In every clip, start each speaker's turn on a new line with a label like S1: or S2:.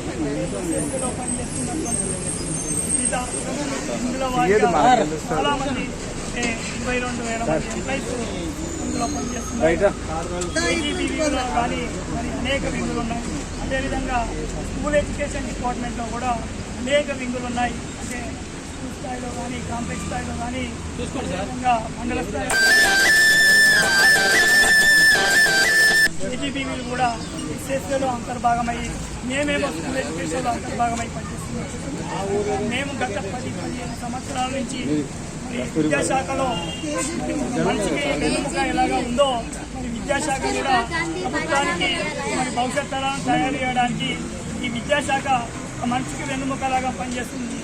S1: ఇందులో పనిచేస్తున్నటువంటి వివిధ ఇందులో వారిగా చాలా మంది ఇరవై రెండు వేల మంది ఎంప్లాయీస్ ఇందులో పనిచేస్తున్నారు ఐటీ వింగులో కానీ మరి అనేక వింగులు ఉన్నాయి అదేవిధంగా స్కూల్ ఎడ్యుకేషన్ డిపార్ట్మెంట్లో కూడా అనేక వింగులు ఉన్నాయి అంటే స్కూల్ స్థాయిలో కానీ కాంప్లెక్స్ స్థాయిలో కానీ అదేవిధంగా మండల స్థాయిలో ఏజీబీవీలు కూడా ఎస్ఎస్ఏలో అంతర్భాగమై మేమేమో స్కూల్ ఎడ్యుకేషన్లో అంతర్భాగమై పనిచేస్తున్నాం. మేము గత పది పదిహేను సంవత్సరాల నుంచి విద్యాశాఖలో మనిషికి వెన్నుముక ఎలాగా ఉందో మరి విద్యాశాఖ కూడా ప్రభుత్వానికి మరి భవిష్యత్ తరాలను తయారు చేయడానికి ఈ విద్యాశాఖ ఒక మనిషికి వెన్నుముకలాగా పనిచేస్తుంది.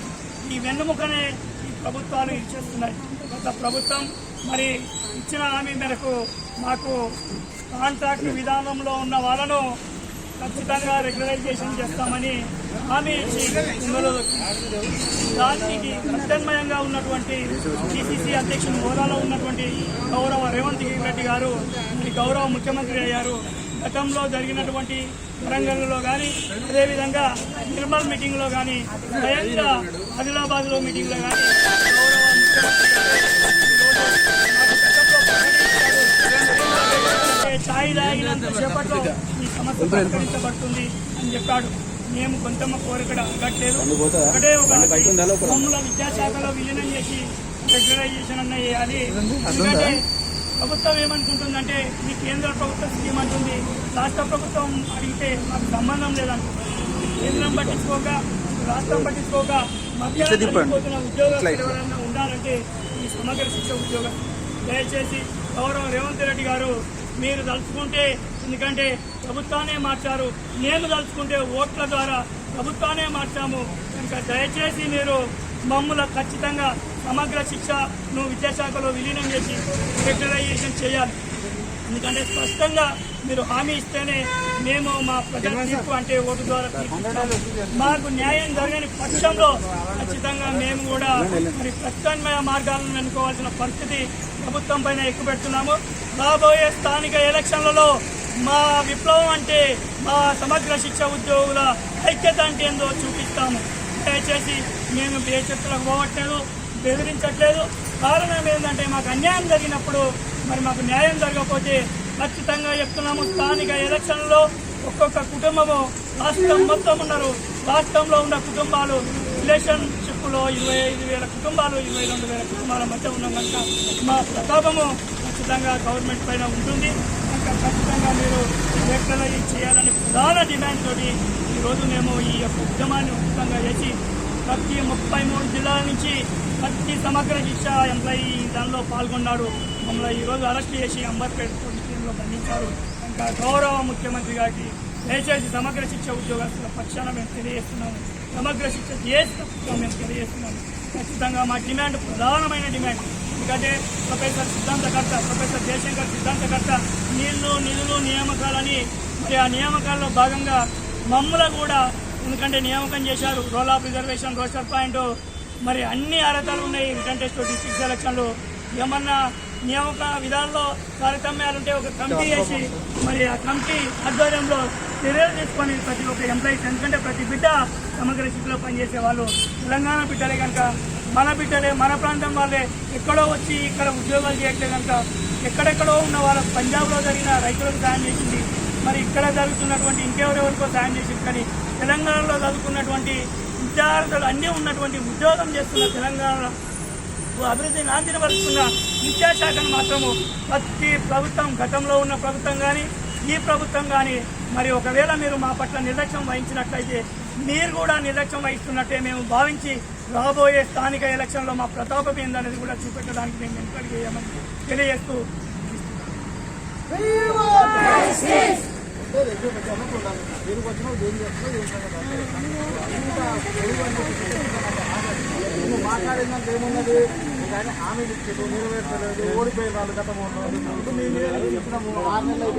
S1: ఈ వెన్నుముకనే ఈ ప్రభుత్వాలు ఇచ్చేస్తున్నాయి. గత ప్రభుత్వం మరి ఇచ్చిన హామీ మేరకు మాకు కాంట్రాక్ట్ విధానంలో ఉన్న వాళ్ళను ఖచ్చితంగా రెగ్యులైజేషన్ చేస్తామని హామీ ఇచ్చి దానికి ప్రత్యామ్నాయంగా ఉన్నటువంటి డిసిసి అధ్యక్షుడు హోదాలో ఉన్నటువంటి గౌరవ రేవంత్ రెడ్డి గారు గౌరవ ముఖ్యమంత్రి అయ్యారు. గతంలో జరిగినటువంటి వరంగల్లో కానీ అదేవిధంగా నిర్మల్ మీటింగ్లో కానీ స్వయంగా ఆదిలాబాద్లో మీటింగ్లో కానీ గౌరవ ముఖ్యమంత్రి సేపట్లో ఈ సమస్య పరిష్కరించబడుతుంది అని చెప్పాడు. మేము కొంతమ్మ కోరిక అడగట్లేదు. ఒకటే ఒక మమ్మల్ని విద్యాశాఖలో విలీనం చేసి రెగ్యులైజేషన్ అన్న చేయాలి ఎందుకంటే ప్రభుత్వం ఏమనుకుంటుందంటే మీ కేంద్ర ప్రభుత్వం స్కీమ్ అంటుంది. రాష్ట్ర ప్రభుత్వం అడిగితే మాకు సంబంధం లేదంటుంది కేంద్రం పట్టించుకోక రాష్ట్రం పట్టించుకోక నలిగిపోతున్న ఉద్యోగాలు ఎవరైనా ఉండాలంటే ఈ సమగ్ర శిక్ష ఉద్యోగం. దయచేసి గౌరవ రేవంత్ రెడ్డి గారు మీరు తలుచుకుంటే ఎందుకంటే ప్రభుత్వానే మార్చారు. నేను తలుచుకుంటే ఓట్ల ద్వారా ప్రభుత్వానే మార్చాము. ఇంకా దయచేసి మీరు మమ్ముల ఖచ్చితంగా సమగ్ర శిక్షను విద్యాశాఖలో విలీనం చేసి రెగ్యులైజేషన్ చేయాలి. ఎందుకంటే స్పష్టంగా మీరు హామీ ఇస్తేనే మేము మా ప్రజల తీర్పు అంటే ఓటు ద్వారా. మాకు న్యాయం జరగని పక్షంలో ఖచ్చితంగా మేము కూడా మరి ప్రత్యామ్నాయ మార్గాలను ఎన్నుకోవాల్సిన పరిస్థితి ప్రభుత్వం పైన ఎక్కువ పెడుతున్నాము రాబోయే స్థానిక ఎలక్షన్లలో మా విప్లవం అంటే మా సమగ్ర శిక్ష ఉద్యోగుల ఐక్యత అంటే ఏందో చూపిస్తాము. దయచేసి మేము బేచర్తలకు పోవట్లేదు బెదిరించట్లేదు. కారణం ఏంటంటే మాకు అన్యాయం జరిగినప్పుడు మరి మాకు న్యాయం జరగకపోతే ఖచ్చితంగా చెప్తున్నాము స్థానిక ఎలక్షన్లో ఒక్కొక్క కుటుంబము రాష్ట్రం మొత్తం ఉన్నారు. రాష్ట్రంలో ఉన్న కుటుంబాలు రిలేషన్షిప్లో ఇరవై ఐదు వేల కుటుంబాలు ఇరవై రెండు వేల కుటుంబాల మధ్య ఉన్నాం కనుక మా ప్రతాపము ఖచ్చితంగా గవర్నమెంట్ పైన ఉంటుంది. కనుక ఖచ్చితంగా మీరు ఎక్కడ చేయాలని ప్రధాన డిమాండ్ తోటి ఈరోజు మేము ఈ యొక్క ఉద్యమాన్ని ఉచితంగా చేసి ప్రతి ముప్పై మూడు జిల్లాల నుంచి ప్రతి సమగ్ర శిక్ష ఎంప్లాయీ దానిలో పాల్గొన్నాడు మమ్మల్ని ఈరోజు అరెస్ట్ చేసి అంబేద్కర్ పోలీస్ స్టేషన్లో బంధించారు ఇంకా గౌరవ ముఖ్యమంత్రి గారికి దయచేసి సమగ్ర శిక్ష ఉద్యోగస్తుల పక్షాన మేము తెలియజేస్తున్నాము. సమగ్ర శిక్ష చేస్తాం మేము తెలియజేస్తున్నాము. ఖచ్చితంగా మా డిమాండ్ ప్రధానమైన డిమాండ్. ఎందుకంటే ప్రొఫెసర్ సిద్ధాంతకర్త ప్రొఫెసర్ జయశంకర్ సిద్ధాంతకర్త నీళ్ళు నిధులు నియామకాలని మరి ఆ నియామకాల్లో భాగంగా మమ్మల్ని కూడా ఎందుకంటే నియామకం చేశారు. Role of reservation roster point. మరి అన్ని అర్హతలు ఉన్నాయి. రిటర్న్ టెస్ట్ డిస్ట్రిక్ట్ సెలక్షన్లు. ఏమన్నా నియామక విధానంలో తారతమ్యాలు ఉంటే ఒక కమిటీ వేసి మరి ఆ కమిటీ ఆధ్వర్యంలో చర్యలు తీసుకొని ప్రతి ఒక్క ఎంప్లాయీస్ ఎందుకంటే ప్రతి బిడ్డ సమగ్ర స్థితిలో పనిచేసే వాళ్ళు. తెలంగాణ బిడ్డలే కనుక మన బిడ్డలే మన ప్రాంతం వాళ్ళే. ఎక్కడో వచ్చి ఇక్కడ ఉద్యోగాలు చేయట్లే కనుక ఎక్కడెక్కడో ఉన్న వాళ్ళ పంజాబ్లో జరిగిన రైతులకు సాయం చేసింది. మరి ఇక్కడ జరుగుతున్నటువంటి ఇంకెవరెవరికో సాయం చేసింది. కానీ తెలంగాణలో చదువుకున్నటువంటి విద్యార్థులు అన్నీ ఉన్నటువంటి ఉద్యోగం చేస్తున్న తెలంగాణ అభివృద్ధి నాందిన పరుస్తున్న విద్యాశాఖను మాత్రము ప్రతి ప్రభుత్వం గతంలో ఉన్న ప్రభుత్వం కానీ ఈ ప్రభుత్వం కానీ మరి ఒకవేళ మీరు మా పట్ల నిర్లక్ష్యం వహించినట్లయితే మీరు కూడా నిర్లక్ష్యం వహిస్తున్నట్టే మేము భావించి రాబోయే స్థానిక ఎలక్షన్లో మా ప్రతాపం ఏందనేది కూడా చూపెట్టడానికి మేము వెనుకడి చేయమని తెలియజేస్తూ
S2: మాట్లాడిందంటే ఏమున్నది కానీ హామీలు ఇచ్చేది నెరవేర్చలేదు ఓడిపోయిన వాళ్ళు గతం చెప్పినాము? ఆరు నెలలు